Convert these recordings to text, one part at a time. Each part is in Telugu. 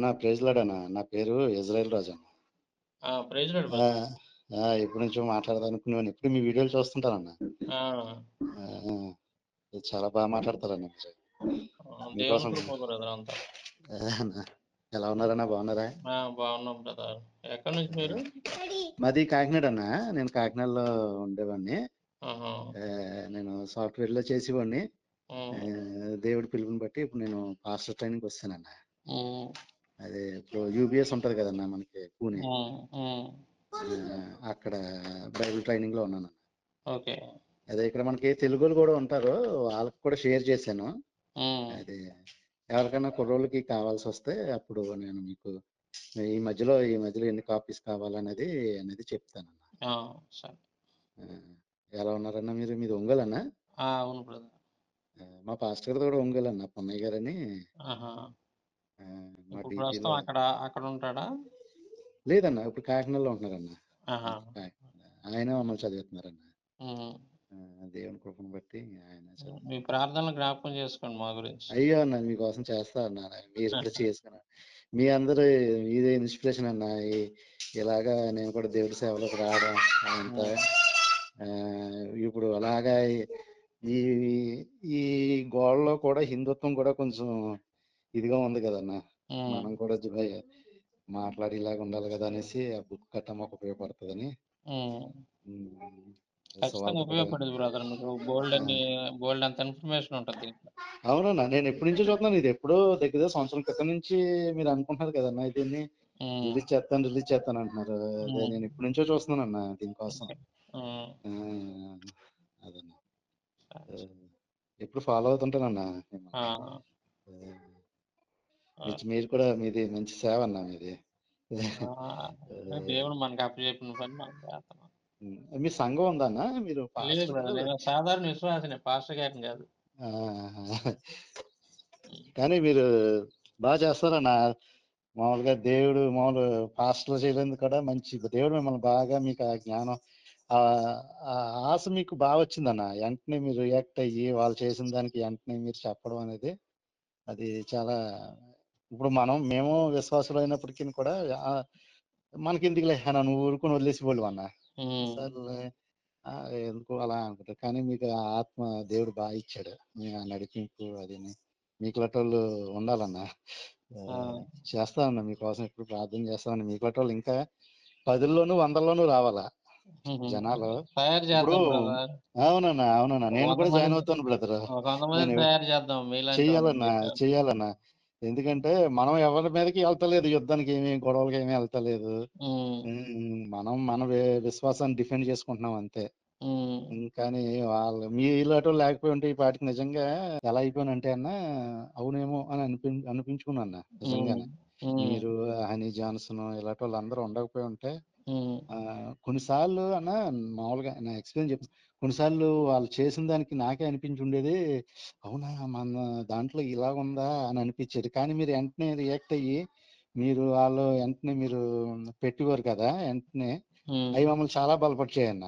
అన్న ప్రైజ్ లార్డ్ అన్న నా పేరు ఇజ్రాయెల్ రాజు అన్న. ఆ, ప్రైజ్ లార్డ్ ఆ, ఎప్పటి నుంచో మాట్లాడదాం అనుకునేవాడిని ఎప్పుడు మీ వీడియోలు చూస్తుంటానన్న ఆ, చాలా బాగా మాట్లాడతారన్న మీరు. ఆ, దేవుని మీకోసం. కృప బ్రదర్ అంతా. ఆ, అన్న. ఎలా ఉన్నారన్న? బాగున్నారా? ఆ, బాగున్నాం బ్రదర్. ఎక్కడి నుంచి మీరు? మాది కాకినాడ అన్న. నేను కాకినాడలో ఉండేవాడిని. ఆహా, ఆ, నేను సాఫ్ట్వేర్లో చేసేవాడిని ఆ, దేవుడి పిలుపుని బట్టి ఇప్పుడు నేను పాస్టర్ ట్రైనింగ్ వస్తానన్న. ఉమ్, అదే ఇప్పుడు యూబిఎస్ ఉంటది కదన్న మనకి పూణే. అక్కడ బైబిల్ ట్రైనింగ్లో ఉన్నాను ఓకే. అదే ఇక్కడ మనకి తెలుగులు కూడా ఉంటారు వాళ్ళకి కూడా షేర్ చేశాను. అది ఎవరికైనా కుర్రోళ్ళకి కావాల్సి వస్తే అప్పుడు నేను మీకు ఈ మధ్యలో ఈ మధ్యలో ఎన్ని కాపీస్ కావాలనేది అనేది చెప్తాను ఎలా ఉన్నారన్న మీరు? మీది ఒంగోలన్నా అవును మా పాస్టర్ గారు కూడా ఒంగోలన్న పొన్నయ్య గారని. మా ఇప్పుడు ప్రస్తుతం అక్కడ అక్కడ ఉంటాడా? లేదన్న ఇప్పుడు కాకినాడలో ఉంటున్నారన్న. ఆహా. కాకినాడ. ఆయన మమ్మల్ని ఉమ్, ఆ, దేవుని కృపను బట్టి ఆయన మీ ప్రార్థనలు జ్ఞాపకం చేసుకోండి మా గురించి. అయ్యో అన్న మీకోసం చేస్తా అన్న మీరు కూడా చేసుకున్నా మీ అందరూ ఇదే ఇన్స్పిరేషన్ అన్న. ఈ- ఇలాగా నేను కూడా దేవుడి సేవలోకి రావడం అంతా ఆ, ఇప్పుడు అలాగా ఈ ఈ గోడలో కూడా హిందుత్వం కూడా కొంచెం ఇదిగా ఉంది కదన్న. మనం కూడా జు- మాట్లాడి ఇలాగ ఉండాలి కదా అనేసి ఆ బుక్ కట్ట మాకు ఉపయోగపడుతుందని. ఖచ్చితంగా సువార్త కూడా ఉపయోగపడేది బ్రదర్ మీకు బోల్డ్ బోల్డ్ అంత ఇన్ఫర్మేషన్ ఉంటుంది అవునన్నా నేను ఎప్పటి నుంచో చూస్తున్నాను. ఇది ఎప్పుడో దగ్గర సంవత్సరం క్రితం నుంచి మీరు అనుకుంటున్నారు కదన్నా దీన్ని రిలీజ్ చేస్తాను రిలీజ్ చేస్తాను అంటున్నారు. నేను ఎప్పటి నుంచో చూస్తున్నాను అన్న దీనికోసం అదన్నా. ఎప్పుడు ఫాలో అవుతుంటానన్నా. మీరు కూడా మీది మంచి సేవ అన్న మీది. దేవుడు మనకి అప్పచెప్పిన పని మనం చేస్తున్నాం ఆ, మీ సంఘం ఉందన్న? మీరు సాధారణ విశ్వాసనే పాస్టర్ గారిని కాదు. కానీ మీరు బాగా చేస్తారన్న? మామూలుగా దేవుడు మామూలు పాస్టర్ చేయలేదు కూడా మంచి దేవుడు మిమ్మల్ని బాగా మీకు ఆ జ్ఞానం ఆశ మీకు బాగా వచ్చిందన్న? వెంటనే మీరు రియాక్ట్ అయ్యి వాళ్ళు చేసిన దానికి వెంటనే మీరు చెప్పడం అనేది అది చాలా ఇప్పుడు మనం మేము విశ్వాసులు అయినప్పటికీ కూడా ఆ, మనకి ఎందుకులే అన్న నువ్వు ఊరుకుని వదిలేసి వాళ్ళు అన్న. ఉమ్, సర్లే. ఆ, ఎందుకు అలా అనుకుంటారు కానీ మీకు ఆ ఆత్మ దేవుడు బాగా ఇచ్చాడు. మీ ఆ నడిపింపు అది మీకు వాళ్ళు ఉండాలన్న. ఆ, ఆ, చేస్తానన్న మీకోసం ఎప్పుడు ప్రార్థన చేస్తామన్న మీకు వాళ్ళు ఇంకా పదుల్లోనూ వందల్లోనూ రావాలా. జనాలు. తయారు ఇప్పుడు చేద్దాం బ్రదర్. అవునన్నా అవునన్నా. ఒక నేను వంద కూడా జాయిన్ మంది అవుతాను బ్రదర్. ఒక వంద మందిని నేను తయారు చేద్దాం. మీలాంటి వాళ్ళని చెయ్యాలన్నా చెయ్యాలన్నా. ఎందుకంటే మనం ఎవరి మీదకి వెళ్తలేదు యుద్ధానికి ఏమి గొడవలకి ఏమీ వెళ్తలేదు. ఉమ్, మనం మన వి- విశ్వాసాన్ని డిఫెండ్ చేసుకుంటున్నాం అంతే. ఉమ్, ఉమ్, కానీ వాళ్ళు మీ ఇలాంటి లేకపోయి ఉంటే ఈ పాటికి నిజంగా ఎలా అయిపోయానంటే అన్న అవునేమో అని అనిపి అనిపించుకున్నా అన్న ఉమ్, నిజంగానే ఉమ్, మీరు హనీ జాన్సన్ ఇలాంటి వాళ్ళు అందరూ ఉండకపోయి ఉంటే ఉమ్, ఆ, కొన్నిసార్లు అన్న మామూలుగా నా ఎక్స్పీరియన్స్ చెప్తాను కొన్నిసార్లు వాళ్ళు చేసిన దానికి నాకే అనిపించి ఉండేది అవునా మన దాంట్లో ఇలా ఉందా అని అనిపించేది. కానీ మీరు వెంటనే రియాక్ట్ అయ్యి మీరు వాళ్ళు వెంటనే మీరు పెట్టేవారు కదా వెంటనే అవి మమ్మల్ని చాలా బలపరిచాయన్న.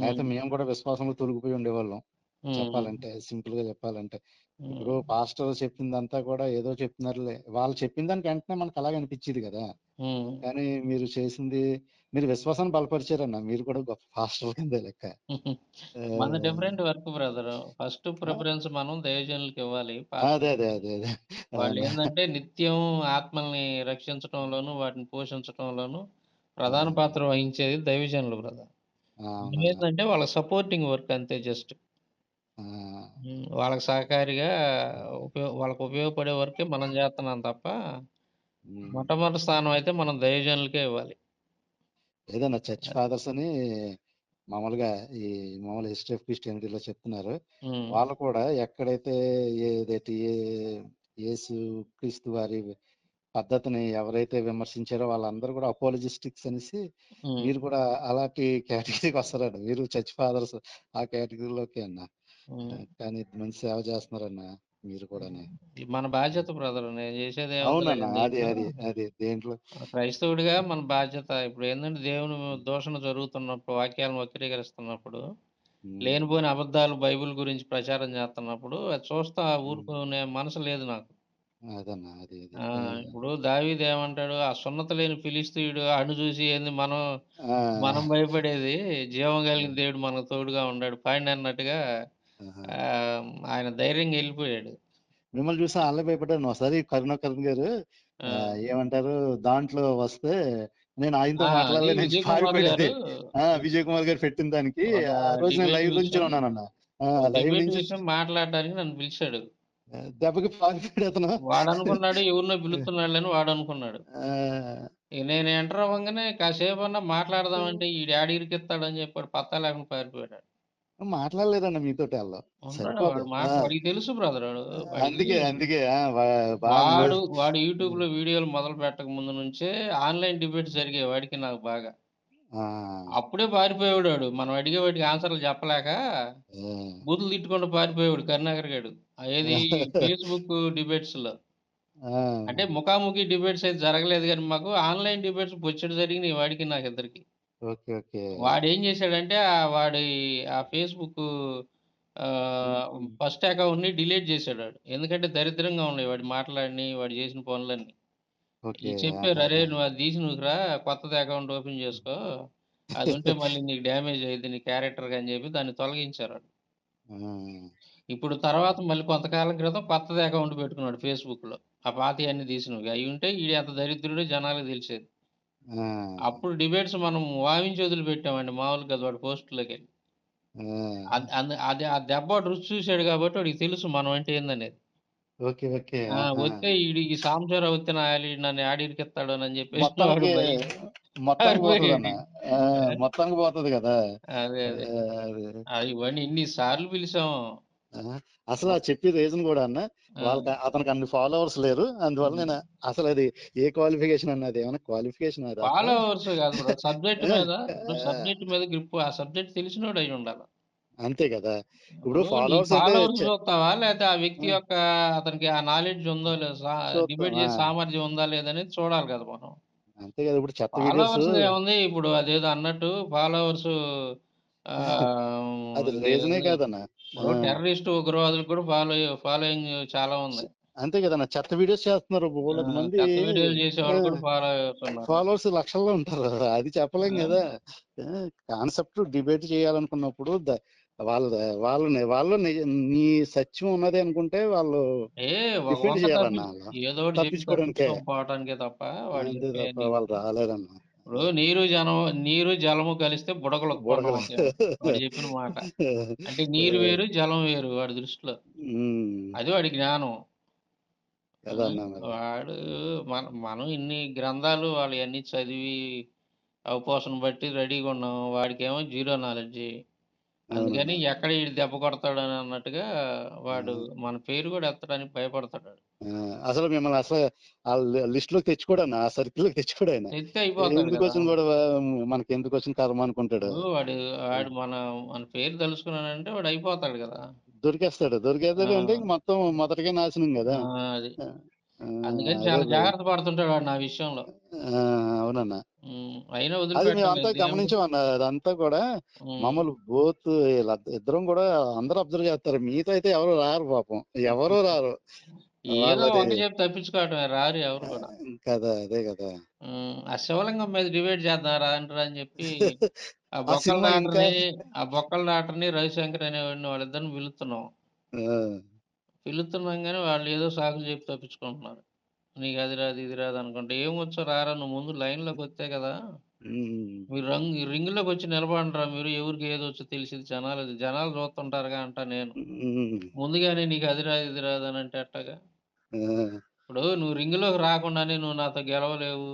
లేకపోతే ఉమ్, మేము కూడా విశ్వాసంలో తొలగిపోయి ఉండేవాళ్ళం. చెప్పాలంటే సింపుల్గా చెప్పాలంటే. ఇప్పుడు పాస్టర్ చెప్పిందంతా కూడా ఏదో చెప్తున్నారులే. వాళ్ళు చెప్పిన దానికి వెంటనే మనకు అలాగే అనిపించేది కదా. కానీ మీరు చేసింది మీరు విశ్వాసాన్ని బలపరిచారన్న మీరు కూడా గొప్ప పాస్టర్ కింద లెక్క. మన different work brother. First preference మనం దైవజనులకు ఇవ్వాలి. అదే అదే అదే అదే వాళ్ళు ఏంటంటే నిత్యం ఆత్మల్ని రక్షించడంలోను వాటిని పోషించడంలోను ప్రధాన పాత్ర వహించేది దైవజనులు బ్రదర్. ఏంటంటే వాళ్ళ సపోర్టింగ్ వర్క్ అంతే జస్ట్. వాళ్ళకి సహకారిగా ఉపయోగ వాళ్ళకి ఉపయోగపడే వరకే మనం చేస్తున్నాం తప్ప. మొట్టమొదటి స్థానం అయితే మనం దైవజనులకే ఇవ్వాలి. ఏదన్నా చర్చ్ ఫాదర్స్ అని మామూలుగా ఈ మామూలు హిస్టరీ ఆఫ్ క్రిస్టియానిటీలో చెప్తున్నారు. ఉమ్, వాళ్ళు కూడా ఎక్కడైతే ఏదైతే ఏ యేసు క్రీస్తు వారి పద్ధతిని ఎవరైతే విమర్శించారో వాళ్ళందరూ కూడా అపోలజిస్టిక్స్ అనేసి ఉమ్, మీరు కూడా అలాంటి కేటగిరీకి వస్తారండి మీరు చర్చ్ ఫాదర్స్ ఆ కేటగిరీలోకి అన్న. ఉమ్. కానీ మంచి సేవ చేస్తున్నారన్న. మీరు కూడానే. ఇది మన బాధ్యత బ్రదర్ నేను చేసేది అవునన్న అది అది అది దేంట్లో? క్రైస్తవుడిగా మన బాధ్యత ఇప్పుడు ఏంటంటే దేవుని దూషణ జరుగుతున్నప్పుడు వాక్యాలను వక్రీకరిస్తున్నప్పుడు లేనిపోయిన అబద్ధాలు బైబిల్ గురించి ప్రచారం చేస్తున్నప్పుడు అది చూస్తా ఊరుకునే మనసు లేదు నాకు. అదన్నా అది అది. ఆ! ఆ, ఇప్పుడు దావీదు ఏమంటాడు? ఆ సున్నతి లేని ఫిలిష్తీయుడు అను చూసి ఏంది మనం ఆ, మనం భయపడేది జీవం కలిగిన దేవుడు మనకు తోడుగా ఉన్నాడు పైన అన్నట్టుగా ఆహా. ఆహ్, ఆయన ధైర్యంగా ఎళ్ళిపోయాడు. మిమ్మల్ని చూసి వాళ్ళే భయపడ్డాను ఒకసారి కరుణాకరణ్ గారు ఆ! ఆ, ఏమంటారు దాంట్లో వస్తే నేను ఆయనతో ఆ! అది మాట్లాడలేను విజయ్ కుమార్ గారు ఆ, విజయ్ కుమార్ గారు పెట్టిన దానికి ఒక ఆ రోజు నేను డిబేట్ లైవ్ నుంచి విషయం ఉన్నానన్న ఆ, ఒక లైవ్ డిబేట్ నుంచి విషయం మాట్లాడడానికి నన్ను పిలిచాడు. ఆ, దెబ్బకి పారిపోయాడు అతను వాడనుకున్నాడు ఎవరినో పిలుస్తున్నాడులని వాడనుకున్నాడు. ఆ, ఇక నేను ఎంటర్ అవ్వంగానే కాసేపన్నా మాట్లాడదామంటే ఈడు ఏడ ఇరికిత్తాడని చెప్పి వాడు పత్తా లేకుండా పారిపోయాడు. మాట్లాడలేదన్న మీతోటి వాళ్ళు వాడికి తెలుసు బ్రదర్. వాడికి అందుకే అందుకే వాడు వాడు యూట్యూబ్‌లో వీడియోలు మొదలు పెట్టక ముందు నుంచే ఆన్‌లైన్ డిబేట్స్ జరిగాయి వాడికి నాకు బాగా. అప్పుడే పారిపోయేవాడు వాడు. మనం అడిగే వాటికి ఆన్సర్‌లు చెప్పలేక బూతులు తిట్టుకుంటూ పారిపోయేవాడు కరుణాకర్ గాడు. ఏది ఫేస్‌బుక్ డిబేట్స్‌లో. ఆ, అంటే ముఖాముఖి డిబేట్స్ అయితే జరగలేదు గానీ మాకు ఆన్‌లైన్ డిబేట్స్ బొచ్చెడు జరిగినాయి వాడికి నాకిద్దరికి. ఓకే ఓకే వాడేం ఆహ్, వాడి ఆ ఫేస్‌బుక్ ఆహ్, ఫస్ట్ అకౌంట్‌ని డిలీట్ చేసాడు వాడు. ఎందుకంటే దరిద్రంగా ఉన్నాయి వాడు మాట్లాడినయి, వాడు చేసిన పనులన్నీ. ఓకే చెప్పారు. "అరేయ్! నువ్వు అది తీసి నువ్వురా కొత్తది అకౌంట్ ఓపెన్ చేసుకో. అది ఉంటే మళ్ళీ నీకు డ్యామేజ్ అయ్యిద్ది నీ క్యారెక్టర్‌కి" అని చెప్పి దాన్ని తొలగించారు ఇప్పుడు తర్వాత మళ్ళీ కొంతకాలం క్రితం కొత్తది అకౌంట్ పెట్టుకున్నాడు ఫేస్‌బుక్‌లో. ఆ పాతయన్నీ తీసినవి. అయి ఉంటే ఈడు ఎంత దరిద్రుడో జనాలకు తెలిసేది. ఆ, అప్పుడు డిబేట్స్ మనం వావించి వదిలిపెట్టామండి మామూలుగా కాదు వాడి పోస్ట్‌లోకెళ్ళి. ఆ. అద్ అందు అది ఆ దెబ్బ వాడు రుచి చూసాడు కాబట్టి వాడికి తెలుసు మనం అంటే ఏందనేది. ఓకే ఓకే ఆ! ఆహా. వత్తే ఈడు ఈ సాంబశివరావు వత్తే నా నన్ను యాడ ఇరికిత్తాడోనని చెప్పేసి వాడు మొత్తానికి భయం మొత్తానికి పోతుంది అన్న పారిపోయాడు. ఆ, ఆ! మొత్తానికి పోతుంది కదా అదే అదే. అది ఆ! ఇవన్నీ ఇన్ని సార్లు పిలిసాం. అసలు ఆ. చెప్పే రీజన్ కూడా అన్న. ఆ! వాళ్ళకి అతనికి అన్ని ఫాలోవర్స్ లేరు. అందువల్ల. నేను అసలు అది ఏ క్వాలిఫికేషన్ అన్నది ఏమైనా క్వాలిఫికేషన్ అది తప్ప ఫాలోవర్స్ కాదు బ్రో. సబ్జెక్ట్ ఆ, మీద ఇప్పుడు ఆ, సబ్జెక్ట్ మీద గ్రిప్ ఆ సబ్జెక్ట్ తెలిసినోడు అయి ఉండాల. అంతే కదా. ఇప్పుడు ఇప్పుడు నీ ఫాలోవర్స్ అంటే ఫాలోవర్స్ చె- చూస్తావా? లేతే ఆ వ్యక్తి యొక్క అతనికి ఆ నాలెడ్జ్ ఉందో లేదో సా డిబేట్ ఆ, చేసే సామర్థ్యం ఉందా లేదా అనేది చూడాలి కదా మనం. అంతే కదా. ఇప్పుడు చెత్త వీడియోస్ ఫాలోవర్స్ ఏముంది? ఇప్పుడు అదేదో అన్నట్టు ఫాలోవర్స్ అది రీజనే ఇదేంది కాదన్న ఇప్పుడు టెర్రరిస్ట్ ఉగ్రవాదులకు కూడా ఫాలో ఫాలోయింగ్ చాలా ఉంది. అంతే కదన్న చెత్త వీడియోస్ చేస్తున్నారు ఆ! మంది చెత్త వీడియోలు చేసేవాళ్ళు కూడా ఫాలో అవుతున్నారు. ఫాలోవర్స్ లక్షల్లో ఉంటారు అది చెప్పలేం ఆ! కదా కాన్సెప్ట్ డిబేట్ చేయాలనుకున్నప్పుడు ద- వాళ్ళ వాళ్ళని వాళ్ళు ని- సత్యం ఉన్నది అనుకుంటే వాళ్ళు ఏ ఒక డిఫెండ్ వంక చేయాలన్న తప్పించు వాళ్ళు ఏదో ఒకటి చెప్పి తప్పించుకోవడానికే తప్పించుకొని పోవటానికే తప్ప వాడు అంతే తప్ప చెప్పేయన్నీ వాళ్ళు రాలేరన్న ఇప్పుడు నీరు జనం నీరు జలము కలిస్తే బుడగలు వాడు చెప్పిన మాట. అంటే నీరు వేరు, జలం వేరు వాడి దృష్టిలో. అది వాడి జ్ఞానం. వాడు మన మనం ఇన్ని గ్రంథాలు వాళ్ళయన్నీ చదివి అవపోసన బట్టి రెడీగా ఉన్నాం. వాడికేమో జీరో నాలెడ్జి. అందుకని ఎక్కడ దెబ్బ కొడతాడని అన్నట్టుగా వాడు మన పేరు కూడా ఎత్తడానికి భయపడతాడు అసలు మిమ్మల్ని అసలు ఆ లిస్ట్లోకి తెచ్చుకోడన్న ఆ సర్కిల్లోకి తెచ్చుకోడు ఆయన ఎందుకు! వచ్చిన కూడా మనకి ఎందుకు వచ్చిన కర్మ అనుకుంటాడు వాడు వాడు మన మన పేరు తెలుసుకున్నాడంటే వాడు అయిపోతాడు కదా! దొరికేస్తాడు! దొరికేస్తాడు అంటే మొత్తం మొదటిగా నాశనం! కదా అందుకని అదే చాలా. జాగ్రత్త పడుతుంటాడు వాడు నా విషయంలో. అవునన్న. అయినా. దేవుడు గమనించామన్న అదంతా కూడా హ్మ్. మామూలు బోత్ ఇద్దరం కూడా అందరూ అబ్జర్వ్ చేస్తారు మీతో అయితే ఎవరు రారు పాపం ఎవరు రారు ఏదో చెప్పి తప్పించుకోవటమే రారు ఎవరు కూడా. కదా అదే కదా. ఆ శివలింగం మీద డిబేట్ చేద్దాం రండ్రా అని చెప్పి ఆ ఆ బొక్కల సినిమా ఇంకా డాక్టర్‌ని ఆ బొక్కల డాక్టర్‌ని, రవిశంకర్ అనేవాడిని వాళ్ళిద్దరిని పిలుస్తున్నాం. ఆ, పిలుస్తున్నాం గానీ వాళ్ళు ఏదో సాకులు చెప్పి తప్పించుకుంటున్నారు. నీకు అది రాదు, ఇది రాదు అనుకుంటే ఏమొచ్చో రారా నువ్వు ముందు లైన్‌లోకి వస్తే కదా! ఉమ్, మీరు రంగ్ రింగ్‌లోకి వచ్చి నిలబడండిరా మీరు ఎవరికి ఏదొచ్చో తెలిసిద్ది జనాలు జనాలు చూస్తుంటారుగా అంటా నేను. ఉమ్, ముందుగానే నీకు అది రాదు, ఇది రాదు అని అంటే ఎట్టాగా? ఆ, ఇప్పుడు నువ్వు రింగ్‌లోకి రాకుండానే నువ్వు నాతో గెలవలేవు.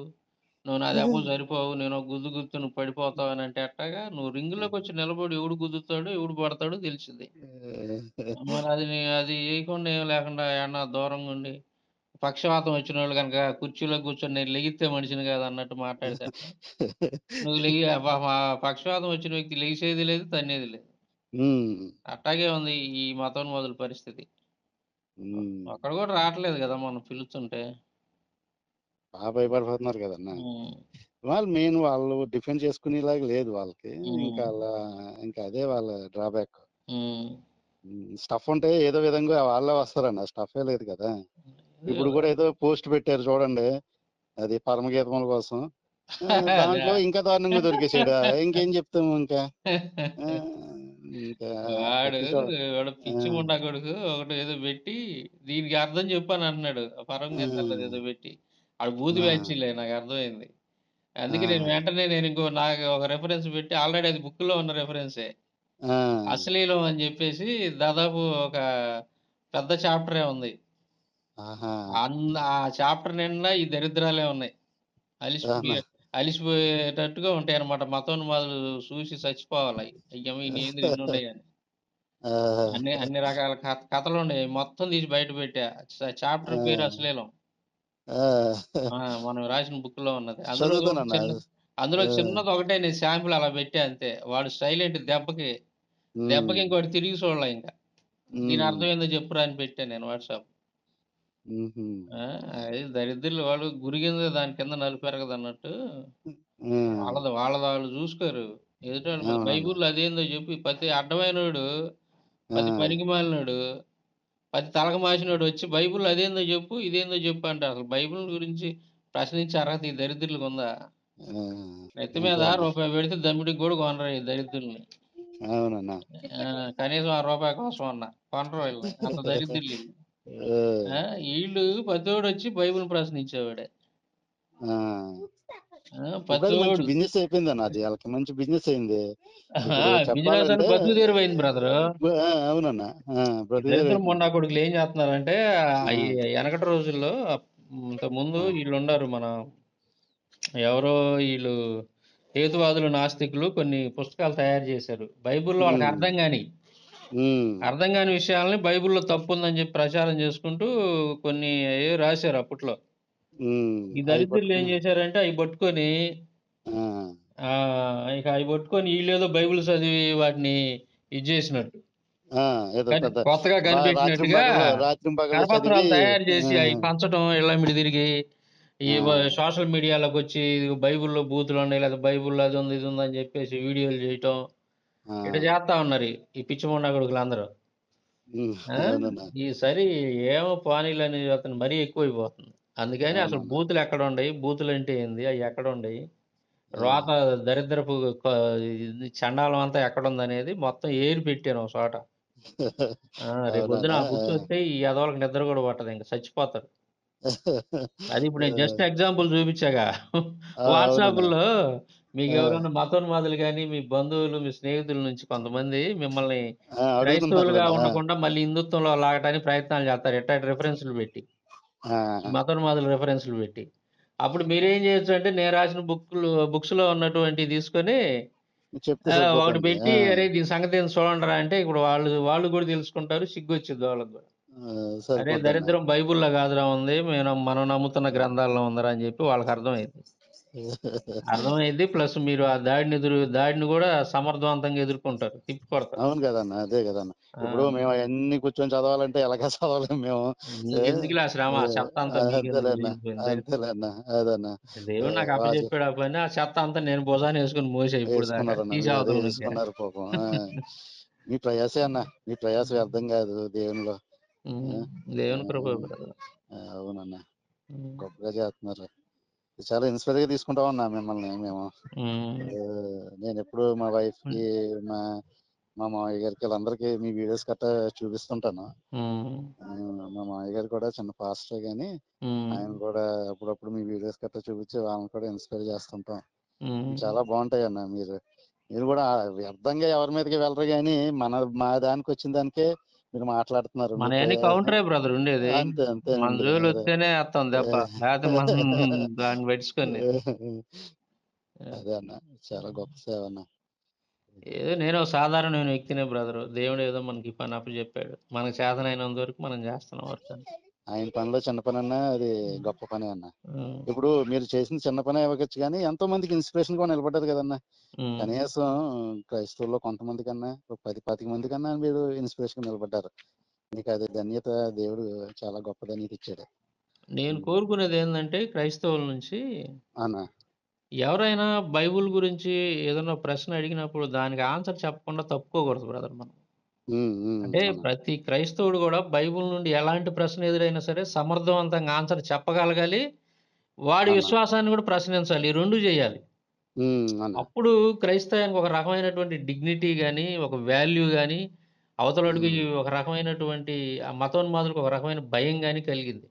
నువ్వు నా దెబ్బకు సరిపోవు. నేను ఒక గుద్దు గుద్దుతే నువ్వు పడిపోతావు అని అంటే ఎట్టాగా? నువ్వు రింగ్‌లోకి వచ్చి నిలబడి ఎవడు గుద్దుతాడో, ఎవడు పడతాడో తెలిసిద్ది. మరి అది నీ అది చేయకుండా ఏం లేకుండా ఏడన్నా దూరంగా ఉండి, పక్షవాతం వచ్చినోళ్ళు గనక కుర్చీలో కూర్చొని నేను లెగిత్తే మనిషిని కాదు అన్నట్టు మాట్లాడితే? నువ్వు లెగి ఆ పక్షవాతం వచ్చిన వ్యక్తి లెగిసేది లేదు, తన్నేది లేదు. ఉమ్, అట్టాగే ఉంది ఈ మతోన్మాదుల పరిస్థితి. ఉమ్. ఒక్కడు కూడా రావట్లేదు కదా మనం పిలుస్తుంటే. బాగా భయపడిపోతున్నారు కదన్న. హ్మ్. వాళ్ళు మెయిన్ వాళ్ళు డిఫెండ్ చేసుకునేలాగా లేదు వాళ్ళకి. ఇంకా హ్మ్. అలా ఇంకా అదే వాళ్ళ డ్రాబ్యాక్. హ్మ్. స్టఫ్ ఉంటే ఏదో విధంగా వాళ్ళే వస్తారన్న. స్టఫే లేదు కదా. ఇప్పుడు కూడా ఏదో పోస్ట్ పెట్టారు చూడండి. అది పరమగీతముల కోసం. ఆ, దాంట్లో ఇంకా దారుణంగా దొరికేసాడు ఇంకేం చెప్తాము ఇంకా? ఆ, ఇంకా వాడు వాడు పిచ్చి. ముండా కొడుకు ఒకటి ఏదో పెట్టి దీనికి అర్థం చెప్పాను అంటున్నాడు పరం గీతాలు ఆ. ఏదో పెట్టి ఆడు బూది ఆ. వ్యాఖ్యలే నాకు అర్థమైంది అందుకే నేను. వెంటనే నేను ఇంకో నాకు ఒక రెఫరెన్స్ పెట్టి ఆల్రెడీ అది బుక్లో ఉన్న రెఫరెన్సే అశ్లీలం అని చెప్పేసి దాదాపు ఒక పెద్ద చాప్టరే ఉంది ఆ చాప్టర్ నిండా ఈ దరిద్రాలే ఉన్నాయి అలిసిపోయి ఆహా. అలిసిపోయేటట్టుగా ఉంటాయి అనమాట మతోన్మాదులు చూసి చచ్చిపోవాలి. అయ్యమ్మ ఉన్నాయని. అన్ని అన్ని రకాల కథ- కథలు ఉన్నాయి. మొత్తం తీసి బయట పెట్టా. చాప్టర్ పేరు. అశ్లీలం. ఆ, మనం రాసిన బుక్లో ఉన్నది. అందులో అందులో. చిన్నది ఒకటే నేను శాంపుల్ అలా పెట్టా అంతే. వాడు సైలెంట్ దెబ్బకి దెబ్బకి ఇంకోటి తిరిగి చూడలే ఇంకా. దీని ఉమ్, అర్థం ఏందో చెప్పురా అని పెట్టా నేను వాట్సాప్. ఉహుం, అది దరిద్రులు వాళ్ళు గురిగింద దాని కింద నలిపెరగదు అన్నట్టు. ఉమ్, వాళ్ళది వాళ్ళది వాళ్ళు చూసుకోరు. ఎదుటి వాళ్ళు. బైబుల్ అదేందో చెప్పి ప్రతి అడ్డమైనోడు ఆ, ప్రతి పనికి మాలినోడు ప్రతి తలక మాసినోడు వచ్చి బైబుల్ అదేందో చెప్పు ఇదేందో చెప్పు అంటారు. అసలు బైబిల్ గురించి ప్రశ్నించే అర్హత ఈ దరిద్రులకు ఉందా? ఆ, నెత్తి మీద అన్న. రూపాయి పెడితే దమ్మిడికి కూడా కొనరు ఈ దరిద్రుల్ని. అవునన్నా. ఆ, కనీసం ఆ రూపాయి కోసం అన్న కొనరు వీళ్ళని. అంత దరిద్రులు వీళ్ళు. ప్రతివాడు వచ్చి బైబిల్ ప్రశ్నించేవాడే ప్రతివాడు బిజినెస్ అయిపోయింది అన్న అది వాళ్ళకి మంచి బిజినెస్ అయింది బిజినెస్ అని చెప్పాలంటే బతుకు తెరువైంది బ్రదర్ అవునన్నా. మొండా కొడుకులు ఏం చేస్తున్నారంటే వెనకటి రోజుల్లో ఇంత ముందు. వీళ్ళు ఉండారు మన ఎవరో వీళ్ళు హేతువాదులు నాస్తికులు కొన్ని పుస్తకాలు తయారు చేశారు బైబిల్లో వాళ్ళకి. అర్థం కాని అర్థం కాని విషయాలని బైబిల్లో తప్పు ఉందని చెప్పి ప్రచారం చేసుకుంటూ కొన్ని ఏ రాశారు అప్పట్లో. ఈ దరిద్రులు ఏం చేశారంటే అవి పట్టుకొని ఇక అవి పట్టుకొని వీళ్ళేదో బైబిల్ చదివి వాటిని ఇది చేసినట్టు. కొత్తగా కరపత్రాలు చదివి తయారు చేసి అవి పంచడం ఇళ్ళమిడి తిరిగి ఈ సోషల్ మీడియాలోకి వచ్చి బైబిల్లో బూతులు ఉన్నాయి లేదా బైబిల్లో అది ఉంది ఇది ఉంది అని చెప్పేసి వీడియోలు చేయటం. ఆ, ఇట్లా చేస్తా ఉన్నారు ఈ- ఈ పిచ్చి మొండా కొడుకులు అందరూ? ఉమ్, ఆ? అవునన్నా ఈసారి ఏమో పానీలు అనేది అతను మరీ ఎక్కువైపోతుంది. అందుకని అసలు అవునన్నా బూతులు ఎక్కడ ఉండయి? బూతులు అంటే ఏంది? అవి ఎక్కడ ఉండయి? ఆ, రోత దరిద్రపు క- ఇది చండాలం అంతా ఎక్కడ ఉంది అనేది మొత్తం ఏరి పెట్టాను ఒక చోట. ఆ, రేపు పొద్దున అవునన్నా ఆ. బుక్ వస్తే ఈ ఎదవలకు నిద్ర కూడా పట్టదు ఇంకా చచ్చిపోతారు. అది ఇప్పుడు నేను జస్ట్ ఎగ్జాంపుల్ చూపించాగా. ఆ, వాట్సాప్ అవునన్నా లో మీకు ఎవరైనా మతోన్మాదులు కానీ మీ బంధువులు మీ స్నేహితుల నుంచి కొంతమంది మిమ్మల్ని ఆ, అడుగుతుంటారు క్రైస్తవులుగా కదా ఉండకుండా మళ్ళీ హిందుత్వంలో లాగటానికి ప్రయత్నాలు చేస్తారు. ఎట్ట రిఫరెన్స్లు పెట్టి. ఆ, ఈ మతోన్మాదుల రిఫరెన్స్లు పెట్టి. అప్పుడు మీరేం చేయొచ్చు అంటే నేను రాసిన బుక్లు బుక్స్లో ఉన్నటువంటి తీసుకొని చెప్తే ఆ, ఒకటి సరిపోతుంది పెట్టి అరే దీని సంగతి ఏంది చూడండిరా అంటే ఇప్పుడు వాళ్ళు వాళ్ళు కూడా తెలుసుకుంటారు సిగ్గు వచ్చింది వాళ్ళకి కూడా. ఆ, అరే దరిద్రం బైబుల్లో కాదురా ఉంది మేము మనం నమ్ముతున్న గ్రంథాల్లో ఉందిరా అని చెప్పి వాళ్ళకి అర్థమైంది. అర్థమైంది. ప్లస్ మీరు ఆ దాడిని ఎదురు దాడిని కూడా సమర్థవంతంగా ఎదుర్కొంటారు. తిప్పి కొడతారు. అవును కదన్న అదే కదన్న. ఇప్పుడు మేము అవన్నీ కూర్చొని చదవాలంటే ఎలాగ చదవలేము మేము? నీకెందుకు ఆ శ్రమ? చెత్త అంతా లేనిపోయింది దరిద్రం అంతేలేన్న అదన్న దేవుడు నాకు అప్పచెప్పాడు ఆ పని. ఆ చెత్త అంతా నేను భుజాన్ని వేసుకుని మోసే ఇప్పుడు దాకా. వేసుకున్నారన్న తీసి మీరు అవతల నుంచి వేసుకున్నారు పాపం. ఆ. మీ ప్రయాసే అన్న మీ ప్రయాస వ్యర్థం కాదు దేవునిలో. ఆ, దేవుని కృప ఆ, brother. ఆ, అవునన్న. ఉమ్, గొప్పగా చేస్తున్నారు. చాలా ఇన్స్పైర్గా తీసుకుంటా ఉన్నా మిమ్మల్ని మేము. నేను ఎప్పుడు మా వైఫ్కి మా మా మామయ్య గారికి వీళ్ళందరికీ మీ వీడియోస్ గట్టా చూపిస్తుంటాను. మా మామయ్య గారు కూడా చిన్న పాస్టర్ గాని ఆయన కూడా అప్పుడప్పుడు మీ వీడియోస్ గట్టా చూపించి వాళ్ళని కూడా ఇన్స్పైర్ చేస్తుంటాం. చాలా బాగుంటాయి అన్న మీరు. మీరు కూడా వ్యర్థంగా ఎవరి మీదకి వెళ్ళరు కానీ మన మా దానికి వచ్చిన దానికే మీరు మాట్లాడుతున్నారు మన ప్రయా- కౌంటరే బ్రదర్ ఉండేది. అంతే మన అంతేనండి జోలు అదే వస్తేనే వేస్తాం దెబ్బ లేకపోతే మనం దాన్ని పెట్టుకొని అదే అన్న చాలా గొప్ప సేవ అన్న. ఏదో నేను ఒక సాధారణమైన వ్యక్తినే బ్రదర్. దేవుడు ఏదో మనకి పని అప్పు చెప్పాడు. మనకు చేతనైనంత వరకు మనం చేస్తున్నాం వర్క్ అని. ఆయన పనిలో చిన్న పని అన్నా అది గొప్ప పని అన్న. ఇప్పుడు మీరు చేసిన చిన్న పని ఇవ్వవచ్చు కానీ ఎంతో మందికి ఇన్స్పిరేషన్ కూడా నిలబడ్డది కదన్న. కనీసం క్రైస్తవుల్లో కొంతమంది కన్నా ఒక పది పాతిక మంది కన్నా మీరు ఇన్స్పిరేషన్ నిలబడ్డారు. మీకు అది ధన్యత దేవుడు చాలా గొప్ప ధన్యత ఇచ్చాడు. నేను కోరుకునేది ఏంటంటే క్రైస్తవుల నుంచి అన్న. ఎవరైనా బైబుల్ గురించి ఏదైనా ప్రశ్న అడిగినప్పుడు దానికి ఆన్సర్ చెప్పకుండా తప్పుకోకూడదు బ్రదర్ మనం. అంటే. ప్రతి క్రైస్తవుడు కూడా బైబిల్ నుండి ఎలాంటి ప్రశ్న ఎదురైనా సరే సమర్థవంతంగా ఆన్సర్ చెప్పగలగాలి. వాడి. విశ్వాసాన్ని కూడా ప్రశ్నించాలి. ఈ రెండు చేయాలి. అప్పుడు క్రైస్తవానికి ఒక రకమైనటువంటి డిగ్నిటీ కానీ ఒక వాల్యూ కానీ అవతలడికి ఒక రకమైనటువంటి ఆ మతోన్మాదులకు ఒక రకమైన భయం కానీ కలిగింది.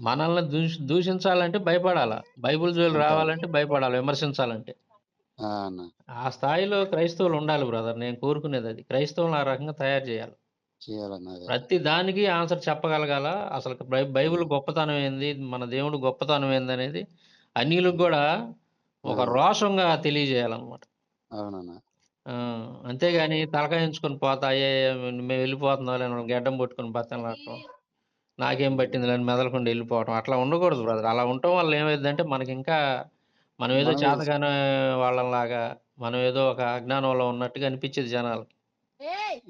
మనల్ని దూష దూషించాలంటే భయపడాలా? బైబిల్ జోలు అంతే. రావాలంటే భయపడాలి? విమర్శించాలంటే. ఆ, అన్న. ఆ స్థాయిలో క్రైస్తవులు ఉండాలి బ్రదర్ నేను కోరుకునేది అది. క్రైస్తవులను ఆ రకంగా తయారు చేయాలి. చేయాలన్న అదే. ప్రతి దానికి ఆన్సర్ చెప్పగలగాల. అసలు బై- బైబిల్ గొప్పతనం ఏంది? మన దేవుడు గొప్పతనం ఏంది అనేది అన్యులకు కూడా ఒక రోషంగా తెలియజేయాలన్నమాట. అవునన్న. ఆ, అంతేగాని తలకాయ ఉంచుకొని పోతా అయ్యే మేము వెళ్ళిపోతున్నాం లేని గడ్డం పట్టుకొని బతలాడటం నాకేం పట్టింది లేని మెదలకుండా వెళ్ళిపోవటం అట్లా ఉండకూడదు బ్రదర్. అలా ఉండటం వల్ల ఏమైందంటే మనకి ఇంకా మనం ఏదో మనం చేతగానే వాళ్ళలాగా మనం ఏదో ఒక అజ్ఞానంలో ఉన్నట్టుగా అనిపించేది జనాలకి.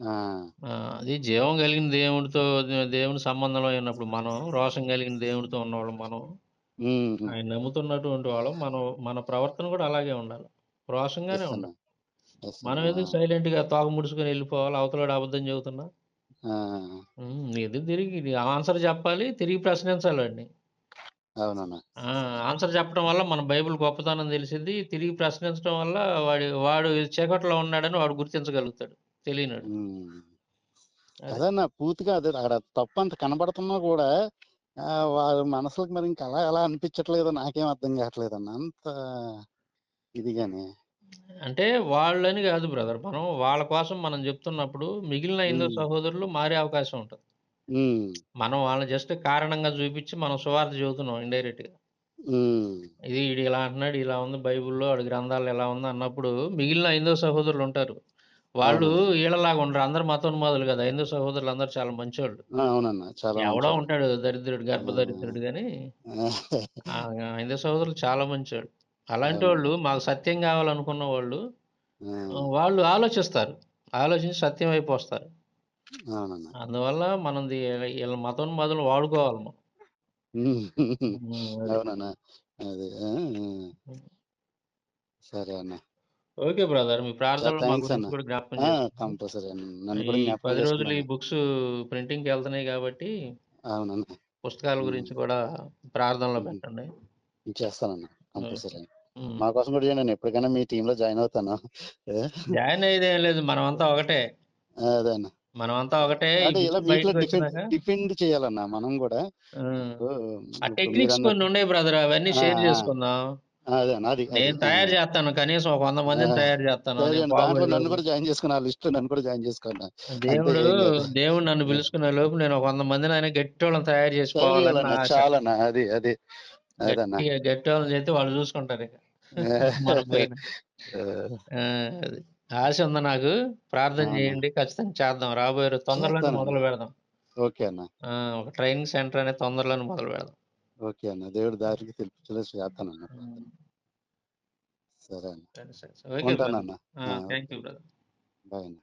ఆ, ఆ, అది జీవం కలిగిన దేవుడితో దేవుని సంబంధంలో ఉన్నప్పుడు మనం రోషం కలిగిన దేవుడితో ఉన్నవాళ్ళం మనం. ఆయన నమ్ముతున్నటువంటి వాళ్ళం మనం మన ప్రవర్తన కూడా అలాగే ఉండాలి. రోషంగానే ఎస్ అన్న ఉండాలి. ఎస్ మనం అన్న ఎందుకు సైలెంట్గా తోక ముడుచుకొని వెళ్ళిపోవాలి అవతలాడు అబద్ధం చెబుతున్నా. ఆ, ఎదురు తిరిగి ఆన్సర్ చెప్పాలి తిరిగి ప్రశ్నించాలండి ఆ, ఆన్సర్ చెప్పడం వల్ల మన బైబిల్ గొప్పతనం తెలిసింది. తిరిగి ప్రశ్నించడం వల్ల వాడి వాడు చీకట్లో ఉన్నాడని వాడు గుర్తించగలుగుతాడు. తెలియనాడు. అది. అదన్న పూర్తిగా అదే అక్కడ తప్పు అంత కనబడుతున్నా కూడా వారి మనసులకు మరి ఇంకా అలా ఎలా అనిపించట్లేదు నాకేం అర్థం కావట్లేదు అన్న అంత ఇదిగానే అంటే వాళ్ళని కాదు బ్రదర్ మనం వాళ్ళ కోసం మనం చెప్తున్నప్పుడు మిగిలిన హిందూ సహోదరులు మారే అవకాశం ఉంటుంది. మనం వాళ్ళని జస్ట్ కారణంగా చూపించి మనం సువార్త చెబుతున్నాం ఇండైరెక్ట్గా ఇది ఈడు ఇలా అంటున్నాడు ఇలా ఉంది బైబిల్లో ఆడి గ్రంథాలు ఎలా ఉంది అన్నప్పుడు మిగిలిన హిందూ సహోదరులు ఉంటారు. వాళ్ళు అవునన్న వీళ్ళలాగా ఉండరు. అందరు మతోన్మాదులు కదా. హిందూ సహోదరులు అందరు చాలా మంచోళ్ళు. ఆ, అవునన్న చాలా ఎవడో మంచోళ్ళు ఉంటాడు దరిద్రుడు ఆ, గర్భదరిద్రుడు కానీ ఆ, ఆ హిందూ సహోదరులు చాలా మంచోళ్ళు. అలాంటి వాళ్ళు మాకు సత్యం కావాలనుకున్న వాళ్ళు ఆ, వాళ్ళు ఆలోచిస్తారు. ఆలోచించి సత్యం వైపు వస్తారు. అవునన్న. అందువల్ల మనం ది- వీళ్ళ మతోన్మాదులు వాడుకోవాలి మనం. అది అవునన్న. అదే ఆ, ఆ. సరే అన్న. ఓకే బ్రదర్ మీ ప్రార్థనలో మా గురించి అన్న. కూడా జ్ఞాపకం ఆ, చేసుకోండి కంపల్సరీ అన్న. నన్ను ఈ కూడా జ్ఞాపకం పది రోజులు ఈ చేసుకున్నాను బుక్స్ ప్రింటింగ్కి వెళ్తున్నాయి కాబట్టి అవునన్న. పుస్తకాల గురించి కూడా ప్రార్థనలో పెట్టండి. చేస్తానన్న కంపల్సరీ. మా కోసం కూడా చేయండి. ఎప్పటికైనా మీ టీమ్లో జాయిన్ అవుతాను. ఏ? జాయిన్ అయ్యేది ఏం లేదు. మనం అంతా ఒకటే. అదే అన్న. మనం అంతా ఒకటే డిఫెండ్ చేయాలన్న మనం కూడా టెక్నిక్స్ కొన్ని ఉన్నాయి బ్రదర్ అవన్నీ షేర్ చేసుకుందాం. నేను తయారు చేస్తాను కనీసం ఒక వంద మందిని తయారు చేస్తాను నన్ను కూడా జాయిన్ చేసుకున్న లిస్ట్ నన్ను కూడా జాయిన్ చేసుకున్నా దేవుడు దేవుడు నన్ను పిలుచుకునే లోపు నేను ఒక వంద మందిని ఆయన గట్టి వాళ్ళని తయారు చేసి తయారు పోవాలని నా చేయాలన్న ఆశ. చాలన్న అది అది గట్టి వాళ్ళని చేస్తే వాళ్ళు చూసుకుంటారు ఇక. ఆశ ఉంది నాకు. ప్రార్థన చేయండి. ఖచ్చితంగా చేద్దాం. రాబోయే రోజు తొందరలోనే మొదలు పెడదాం. ఓకే అన్న. ఆ, ఒక ట్రైనింగ్ సెంటర్ అనేది తొందరలోనే మొదలు పెడదాం. ఓకే అన్న. దేవుడి దారికి తెలుపు చేస్తానన్న ఉమ్, సరే అన్న. సరే సరే. సరే. Okay brother. ఉంటానన్న thank you brother. Bye అన్న.